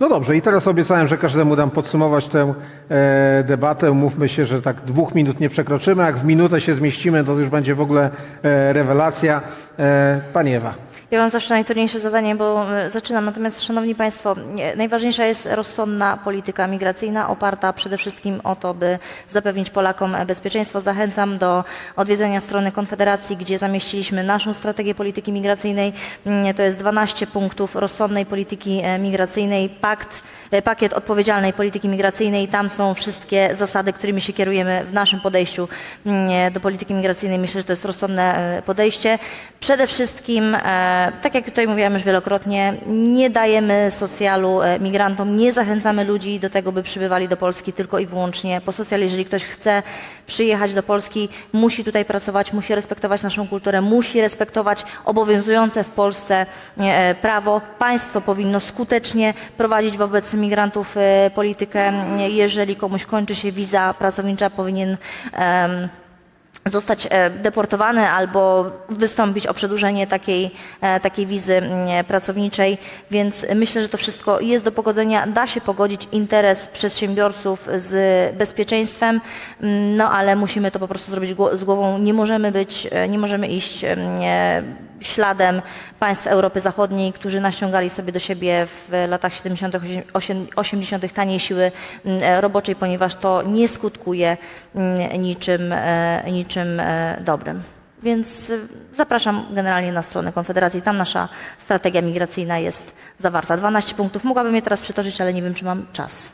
No dobrze, i teraz obiecałem, że każdemu dam podsumować tę e, debatę. Mówmy się, że tak dwóch minut nie przekroczymy. Jak w minutę się zmieścimy, to już będzie w ogóle e, rewelacja. E, Pani Ewa. Ja mam zawsze najtrudniejsze zadanie, bo e, zaczynam. Natomiast, Szanowni Państwo, nie- najważniejsza jest rozsądna polityka migracyjna, oparta przede wszystkim o to, by zapewnić Polakom bezpieczeństwo. Zachęcam do odwiedzenia strony Konfederacji, gdzie zamieściliśmy naszą strategię polityki migracyjnej. Mm, To jest 12 punktów rozsądnej polityki e, migracyjnej, pakt, pakiet odpowiedzialnej polityki migracyjnej. Tam są wszystkie zasady, którymi się kierujemy w naszym podejściu mm, do polityki migracyjnej. Myślę, że to jest rozsądne e, podejście. Przede wszystkim, e, tak jak tutaj mówiłam już wielokrotnie, nie dajemy socjalu e, migrantom, nie zachęcamy ludzi do tego, by przybywali do Polski tylko i wyłącznie po socjal. Jeżeli ktoś chce przyjechać do Polski, musi tutaj pracować, musi respektować naszą kulturę, musi respektować obowiązujące w Polsce e, prawo. Państwo powinno skutecznie prowadzić wobec migrantów e, politykę. Jeżeli komuś kończy się wiza pracownicza, powinien zostać e, deportowany albo wystąpić o przedłużenie takiej, e, takiej wizy pracowniczej, więc myślę, że to wszystko jest do pogodzenia. Da się pogodzić interes przedsiębiorców z bezpieczeństwem, no ale musimy to po prostu zrobić z głową. Nie możemy być, e, nie możemy iść em, e, śladem państw Europy Zachodniej, którzy naściągali sobie do siebie w latach 70., 80. taniej siły mm, e, roboczej, ponieważ to nie skutkuje mm, niczym, e, niczym e, dobrym. Więc zapraszam generalnie na stronę Konfederacji. Tam nasza strategia migracyjna jest zawarta. 12 punktów. Mogłabym je teraz przytoczyć, ale nie wiem, czy mam czas.